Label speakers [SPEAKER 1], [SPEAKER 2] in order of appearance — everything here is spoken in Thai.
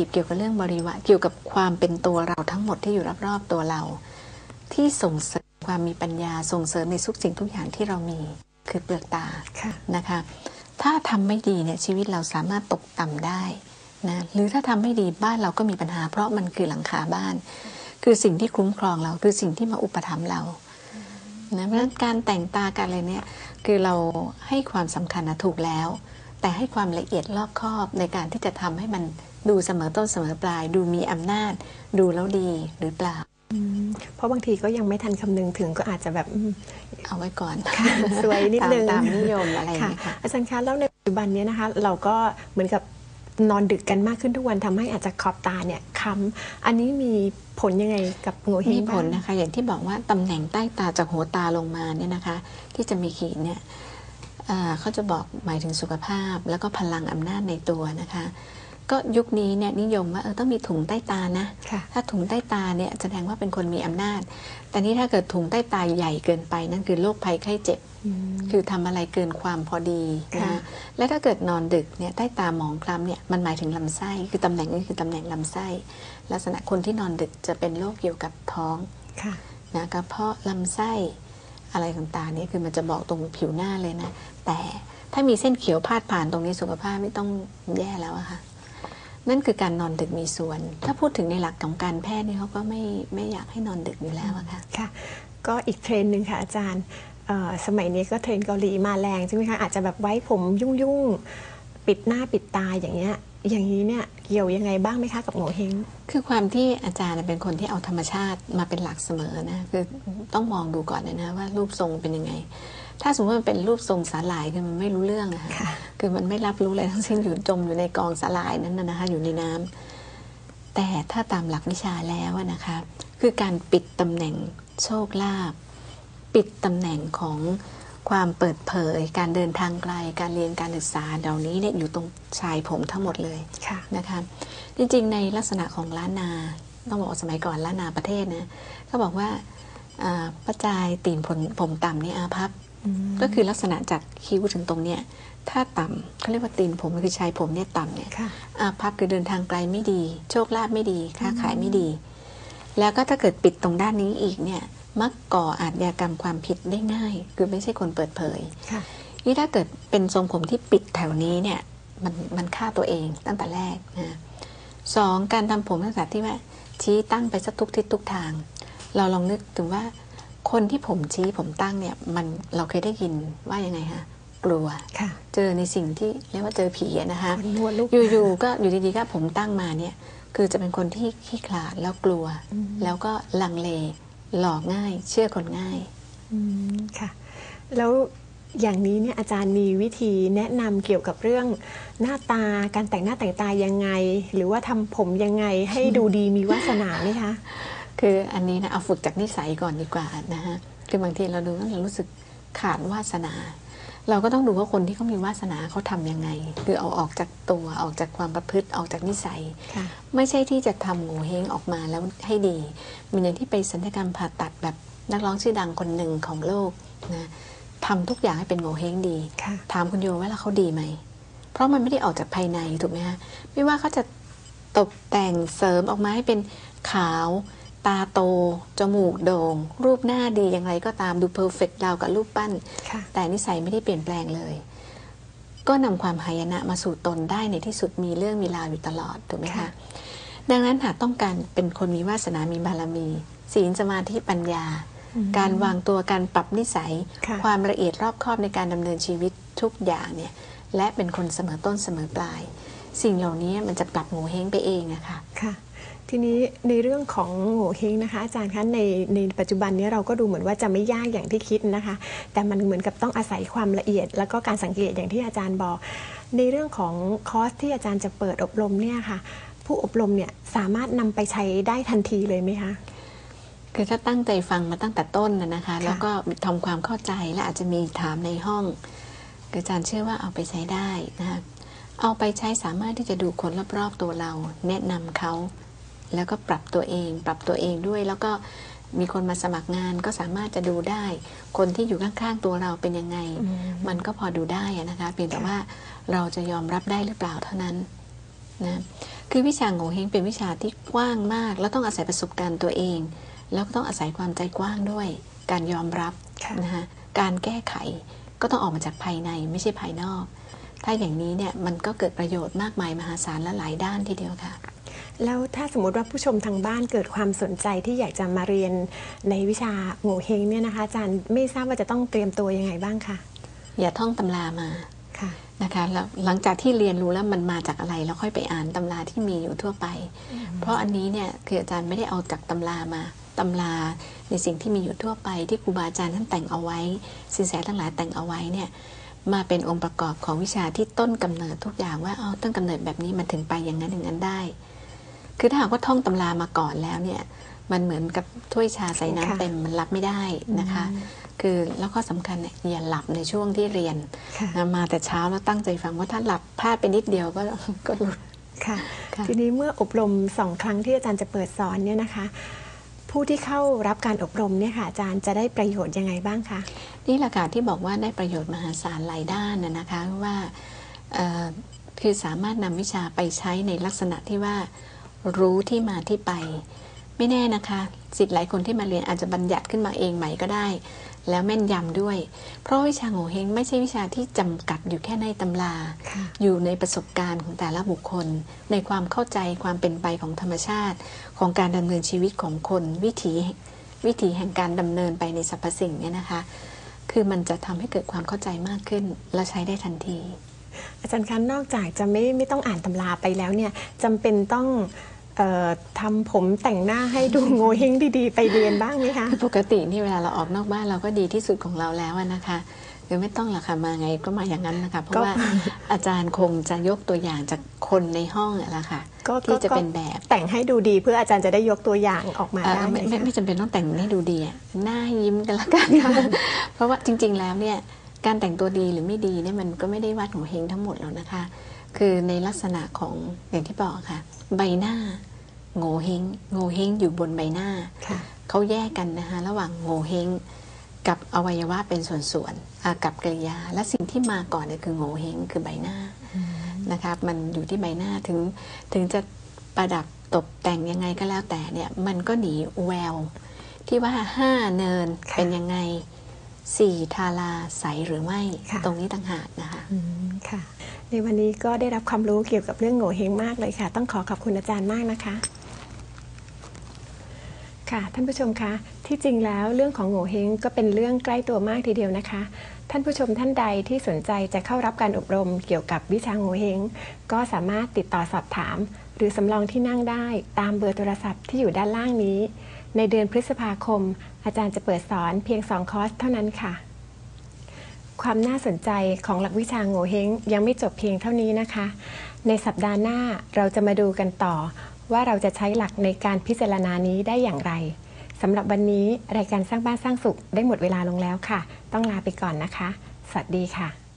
[SPEAKER 1] ทีฟเกี่ยวกับเรื่องบริวารเกี่ยวกับความเป็นตัวเราทั้งหมดที่อยู่รอบๆตัวเรา ที่ส่งเสริมความมีปัญญาส่งเสริมในทุกสิ่งทุกอย่างที่เรามีคือเปลือกตา
[SPEAKER 2] ค่ะ
[SPEAKER 1] นะคะ ถ้าทำไม่ดีเนี่ยชีวิตเราสามารถตกต่ำได้นะหรือถ้าทำไม่ดีบ้านเราก็มีปัญหา เพราะมันคือหลังคาบ้าน คือสิ่งที่คุ้มครองเราคือสิ่งที่มาอุปถัมภ์เรานะเพราะฉะนั้นการแต่งตาการอะไรเนี่ยคือเราให้ความสำคัญนะถูกแล้ว แต่ให้ความละเอียดรอบคอบในการที่จะทำให้มัน ดูเสมอต้นเสมอปลาย ดูมีอำนาจ ดูแล้วดีหรือเปล่า
[SPEAKER 2] เพราะบางทีก็ยังไม่ทันคำนึงถึงก็อาจจะแบบอืม
[SPEAKER 1] เอาไว้ก่อน
[SPEAKER 2] สวยนิดนึง
[SPEAKER 1] ตามตามนิยมอะไรอย่าง
[SPEAKER 2] ค่ะ
[SPEAKER 1] เงี้ยค่ะ
[SPEAKER 2] อาจารย์คะแล้วในปัจจุบันเนี้นะคะ เราก็เหมือนกับนอนดึกกันมากขึ้นทุกวันทำให้อาจจะขอบตาเนี่ยค้ำอันนี้มีผลยังไงกับโงเฮง
[SPEAKER 1] มีผล
[SPEAKER 2] บ้าง
[SPEAKER 1] นะคะ อย่างที่บอกว่าตำแหน่งใต้ตาจากหัวตาลงมาเนี่ยนะคะ ที่จะมีขีดเนี่ยเอ่อเขาจะบอกหมายถึงสุขภาพ แล้วก็พลังอำนาจในตัวนะคะ ก็ยุคนี้เนี่ยนิยมว่าเออต้องมีถุงใต้ตานะ
[SPEAKER 2] ค่ะ
[SPEAKER 1] ถ้าถุงใต้ตาเนี่ยแสดงว่าเป็นคนมีอำนาจ แต่นี่ถ้าเกิดถุงใต้ตาใหญ่เกินไปนั่นคือโรคภัยไข้เจ็บ
[SPEAKER 2] อืม
[SPEAKER 1] คือทำอะไรเกินความพอดี
[SPEAKER 2] ค่ะ
[SPEAKER 1] นะและถ้าเกิดนอนดึกเนี่ยใต้ตาหมองคล้ำเนี่ยมันหมายถึงลำไส้ คือตำแหน่งนี้คือตำแหน่งลำไส้ ลักษณะคนที่นอนดึกจะเป็นโรคเกี่ยวกับท้อง
[SPEAKER 2] ค่ะ
[SPEAKER 1] นะกระเพาะลำไส้อะไรต่างๆเนี่ยคือมันจะบอกตรงผิวหน้าเลยนะ แต่ถ้ามีเส้นเขียวพาดผ่านตรงนี้สุขภาพไม่ต้องแย่แล้วอะค่ะ นั่นคือการนอนดึกมีส่วน ถ้าพูดถึงในหลักของการแพทย์นี่เขาก็ไม่ไม่อยากให้นอนดึกอยู่แล้วอะค่ะ
[SPEAKER 2] ค่ะ ก็อีกเทรนหนึ่งค่ะอาจารย์สมัยนี้ก็เทรนเกาหลีมาแรงใช่ไหมคะอาจจะแบบไว้ผมยุ่งๆปิดหน้าปิดตาอย่างเงี้ยอย่างนี้เนี่ยเกี่ยวยังไงบ้างไหมคะกับโงเฮง
[SPEAKER 1] คือความที่อาจารย์เป็นคนที่เอาธรรมชาติมาเป็นหลักเสมอนะคือต้องมองดูก่อนนะว่ารูปทรงเป็นยังไง ถ้าสมมติว่ามันเป็นรูปทรงสาหร่ายคือมันไม่รู้เรื่องอะค่ะ
[SPEAKER 2] ค่ะ
[SPEAKER 1] คือมันไม่รับรู้อะไรทั้งสิ้นอยู่จมอยู่ในกองสาหร่ายนั้นนะนะคะอยู่ในน้ำแต่ถ้าตามหลักวิชาแล้วอะนะคะคือการปิดตำแหน่งโชคลาภปิดตำแหน่งของความเปิดเผย การเดินทางไกล การเรียนการศึกษาเหล่านี้เนี่ยอยู่ตรงชายผมทั้งหมดเลย
[SPEAKER 2] ค่ะ
[SPEAKER 1] นะคะ จริงๆ ในลักษณะของล้านนา ต้องบอกว่าสมัยก่อนล้านนาประเทศนะก็บอกว่าอ่าประจายตีนผลผมต่ำนี่อาพับ ก็คือลักษณะจากคิ้วถึงตรงเนี้ยถ้าต่ำเขาเรียกว่าตีนผมคือชายผมเนี่ยต่ำเนี่ย
[SPEAKER 2] ค่ะ
[SPEAKER 1] อาพับคือเดินทางไกลไม่ดี โชคลาภไม่ดีค้าขายไม่ดี แล้วก็ถ้าเกิดปิดตรงด้านนี้อีกเนี่ยมักก่ออาชญากรรมความผิดได้ง่าย คือไม่ใช่คนเปิดเผย
[SPEAKER 2] ค่ะ
[SPEAKER 1] นี่ถ้าเกิดเป็นทรงผมที่ปิดแถวนี้เนี่ยมันมันฆ่าตัวเองตั้งแต่แรกนะสองการทำผมลักษณะที่ว่าชี้ตั้งไปสักทุกทิศทุกทาง เราลองนึกถึงว่า คนที่ผมชี้ผมตั้งเนี่ยมันเราเคยได้ยินว่ายังไงฮะกลัว
[SPEAKER 2] ค่ะ
[SPEAKER 1] เจอในสิ่งที่เรียกว่าเจอผีอะนะคะ
[SPEAKER 2] คนนวดลูก
[SPEAKER 1] อยู่ๆก็อยู่ดีๆก็ผมตั้งมาเนี่ยคือจะเป็นคนที่ขี้ขลาดแล้วกลัว แล้วก็ลังเลหลอกง่าย เชื่อคนง่าย
[SPEAKER 2] อืมค่ะ แล้วอย่างนี้เนี่ยอาจารย์มีวิธีแนะนำเกี่ยวกับเรื่องหน้าตาการแต่งหน้าแต่งตายังไง หรือว่าทำผมยังไงให้ดูดีมีวาสนาไหมคะ
[SPEAKER 1] คืออันนี้นะเอาฝึกจากนิสัยก่อนดีกว่านะฮะคือบางทีเราดูแล้วเรารู้สึกขาดวาสนา เราก็ต้องดูว่าคนที่เขามีวาสนาเขาทำยังไง คือเอาออกจากตัวออกจากความประพฤติออกจากนิสัย
[SPEAKER 2] ค่ะ
[SPEAKER 1] ไม่ใช่ที่จะทำโงเฮงออกมาแล้วให้ดีเหมันอย่างที่ไปสัญญกรรมผ่าตัดแบบนักร้องชื่อดังคนหนึ่งของโลกนะทำทุกอย่างให้เป็นโงเฮงดี
[SPEAKER 2] ค่ะ
[SPEAKER 1] ถามคุณโยว่าแล้วเขาดีไหม เพราะมันไม่ได้ออกจากภายในถูกไหมฮะไม่ว่าเขาจะตกแต่งเสริมออกมาให้เป็นขาว ตาโต จมูกโด่ง รูปหน้าดีอย่างไรก็ตามดูเพอร์เฟกต์ดาวกับรูปปั้น
[SPEAKER 2] ค่ะ
[SPEAKER 1] แต่นิสัยไม่ได้เปลี่ยนแปลงเลย ก็นำความหายนะมาสู่ตนได้ในที่สุดมีเรื่องมีราวอยู่ตลอด ถูกไหมคะ
[SPEAKER 2] ค่ะ
[SPEAKER 1] ดังนั้นหากต้องการเป็นคนมีวาสนามีบารมี ศีลสมาธิปัญญา การวางตัวการปรับนิสัย
[SPEAKER 2] ค่ะ
[SPEAKER 1] ความละเอียดรอบคอบในการดำเนินชีวิตทุกอย่างเนี่ยและเป็นคนเสมอต้นเสมอปลาย สิ่งเหล่านี้มันจะปรับโงเฮงไปเองอะค่ะ
[SPEAKER 2] ค่ะ ทีนี้ในเรื่องของโงเฮงนะคะ อาจารย์คะในในปัจจุบันนี้เราก็ดูเหมือนว่าจะไม่ยากอย่างที่คิดนะคะ แต่มันเหมือนกับต้องอาศัยความละเอียด แล้วก็การสังเกตอย่างที่อาจารย์บอก ในเรื่องของคอร์สที่อาจารย์จะเปิดอบรมเนี่ยค่ะ ผู้อบรมเนี่ยสามารถนำไปใช้ได้ทันทีเลยไหมคะ
[SPEAKER 1] คือถ้าตั้งใจฟังมาตั้งแต่ต้นนะคะ
[SPEAKER 2] คะ
[SPEAKER 1] แล้วก็ทำความเข้าใจและอาจจะมีถามในห้องอาจารย์เชื่อว่าเอาไปใช้ได้นะคะเอาไปใช้สามารถที่จะดูคนรอบๆตัวเรา แนะนำเขา แล้วก็ปรับตัวเอง ปรับตัวเองด้วย แล้วก็มีคนมาสมัครงานก็สามารถจะดูได้ คนที่อยู่ข้างๆตัวเราเป็นยังไง
[SPEAKER 2] อืม
[SPEAKER 1] มันก็พอดูได้อะนะคะเพียงแต่
[SPEAKER 2] ค่ะ
[SPEAKER 1] ว่าเราจะยอมรับได้หรือเปล่าเท่านั้นนะคือวิชาโงเฮงเป็นวิชาที่กว้างมาก แล้วต้องอาศัยประสบการณ์ตัวเอง แล้วก็ต้องอาศัยความใจกว้างด้วย การยอมรับ
[SPEAKER 2] ค่ะ
[SPEAKER 1] นะคะการแก้ไขก็ต้องออกมาจากภายในไม่ใช่ภายนอก ถ้าอย่างนี้เนี่ยมันก็เกิดประโยชน์มากมายมหาศาลและหลายด้านทีเดียวค่ะ
[SPEAKER 2] แล้วถ้าสมมติว่าผู้ชมทางบ้านเกิดความสนใจที่อยากจะมาเรียนในวิชาโง่เฮงเนี่ยนะคะอาจารย์ไม่ทราบว่าจะต้องเตรียมตัวยังไงบ้างคะ
[SPEAKER 1] อย่าท่องตำรามา
[SPEAKER 2] ค่ะ
[SPEAKER 1] นะคะแล้วหลังจากที่เรียนรู้แล้วมันมาจากอะไรแล้วค่อยไปอ่านตำราที่มีอยู่ทั่วไป เพราะอันนี้เนี่ยคืออาจารย์ไม่ได้เอาจากตำรามาตำราในสิ่งที่มีอยู่ทั่วไป ที่ครูบาอาจารย์ท่านแต่งเอาไว้สินแสทั้งหลายแต่งเอาไว้เนี่ยมาเป็นองค์ประกอบของวิชาที่ต้นกำเนิดทุกอย่างว่าเอาต้นกำเนิดแบบนี้มันถึงไปอย่างนั้นอย่างนั้นได้ คือถ้าหากว่าท่องตำรามาก่อนแล้วเนี่ยมันเหมือนกับถ้วยชาใส่น้ำ
[SPEAKER 2] ค่ะ
[SPEAKER 1] เต็มมันรับไม่ได้นะคะ คือแล้วก็สำคัญเนี่ยอย่าหลับในช่วงที่เรียน
[SPEAKER 2] ค่ะ
[SPEAKER 1] นะมาแต่เช้าแล้วตั้งใจฟังว่าถ้าหลับพลาดไปนิดเดียวก็ก็หลุด
[SPEAKER 2] ค่ะ
[SPEAKER 1] ค่ะ
[SPEAKER 2] ทีนี้เมื่ออบรมสองครั้งที่อาจารย์จะเปิดสอนเนี่ยนะคะ ผู้ที่เข้ารับการอบรมเนี่ยค่ะอาจารย์จะได้ประโยชน์ยังไงบ้างคะ
[SPEAKER 1] นี่แหละค่ะที่บอกว่าได้ประโยชน์มหาศาลหลายด้านนะนะคะว่าเอ่อคือสามารถนำวิชาไปใช้ในลักษณะที่ว่า รู้ที่มาที่ไป ไม่แน่นะคะสิทธิ์หลายคนที่มาเรียนอาจจะบัญญัติขึ้นมาเองใหม่ก็ได้ แล้วแม่นยำด้วย เพราะวิชาโงเฮงไม่ใช่วิชาที่จำกัดอยู่แค่ในตำรา
[SPEAKER 2] ค่ะ
[SPEAKER 1] อยู่ในประสบการณ์ของแต่ละบุคคล ในความเข้าใจความเป็นไปของธรรมชาติ ของการดำเนินชีวิตของคนวิถีวิถีแห่งการดำเนินไปในสรรพสิ่งเนี่ยนะคะ คือมันจะทำให้เกิดความเข้าใจมากขึ้น และใช้ได้ทันที
[SPEAKER 2] อาจารย์คะนอกจากจะไม่ไม่ต้องอ่านตำราไปแล้วเนี่ยจำเป็นต้องเออ ทำผมแต่งหน้าให้ดูโงเฮงดีๆ ไปเรียนบ้างไหมคะ
[SPEAKER 1] ปกตินี่เวลาเราออกนอกบ้านเราก็ดีที่สุดของเราแล้วอะนะคะคือไม่ต้องหรอกค่ะมาไงก็มาอย่างนั้นนะคะเพราะ
[SPEAKER 2] ก็
[SPEAKER 1] ว่าอาจารย์คงจะยกตัวอย่างจากคนในห้องอะละค่ะ
[SPEAKER 2] ก็
[SPEAKER 1] ที่จะ
[SPEAKER 2] ก็
[SPEAKER 1] เป็นแบบ
[SPEAKER 2] แต่งให้ดูดีเพื่ออาจารย์จะได้ยกตัวอย่างออกมา
[SPEAKER 1] เอ่อ
[SPEAKER 2] ได้
[SPEAKER 1] ไม่
[SPEAKER 2] ไหม
[SPEAKER 1] ไม่
[SPEAKER 2] คะ
[SPEAKER 1] ไม่จำเป็นต้องแต่งให้ดูดีอะหน้ายิ้มกันละกันเพราะว่าจริง ๆ แล้วเนี่ยการแต่งตัวดีหรือไม่ดีเนี่ยมันก็ไม่ได้วัดของเฮงทั้งหมดแล้วนะคะ คือในลักษณะของอย่างที่บอกค่ะ ใบหน้า โงเฮงโงเฮงอยู่บนใบหน้า
[SPEAKER 2] ค่ะ
[SPEAKER 1] เขาแยกกันนะคะระหว่างโงเฮงกับอวัยวะเป็นส่วนๆอ่ากับกริยา และสิ่งที่มาก่อนเนี่ยคือโงเฮงคือใบหน้านะคะมันอยู่ที่ใบหน้าถึงถึงจะประดับตกแต่งยังไงก็แล้วแต่เนี่ยมันก็หนีแวว ที่ว่าห้าเนิน
[SPEAKER 2] ค่ะ
[SPEAKER 1] เป็นยังไงสี่ทาราใสหรือไม่
[SPEAKER 2] ค่ะ
[SPEAKER 1] ตรงนี้ต่างหากนะคะ
[SPEAKER 2] อืมค่ะในวันนี้ก็ได้รับความรู้เกี่ยวกับเรื่องโง่เฮงมากเลยค่ะ ต้องขอขอบคุณอาจารย์มากนะคะ ค่ะท่านผู้ชมคะที่จริงแล้วเรื่องของโงเฮงก็เป็นเรื่องใกล้ตัวมากทีเดียวนะคะ ท่านผู้ชมท่านใดที่สนใจจะเข้ารับการอบรมเกี่ยวกับวิชาโงเฮงก็สามารถติดต่อสอบถาม หรือสำรองที่นั่งได้ตามเบอร์โทรศัพท์ที่อยู่ด้านล่างนี้ ในเดือนพฤษภาคม อาจารย์จะเปิดสอนเพียง 2 คอร์สเท่านั้นค่ะ ความน่าสนใจของหลักวิชาโงเฮงยังไม่จบเพียงเท่านี้นะคะ ในสัปดาห์หน้าเราจะมาดูกันต่อ ว่าเราจะใช้หลักในการพิจารณานี้ได้อย่างไรสำหรับวันนี้รายการสร้างบ้านสร้างสุขได้หมดเวลาลงแล้วค่ะ ต้องลาไปก่อนนะคะ สวัสดีค่ะ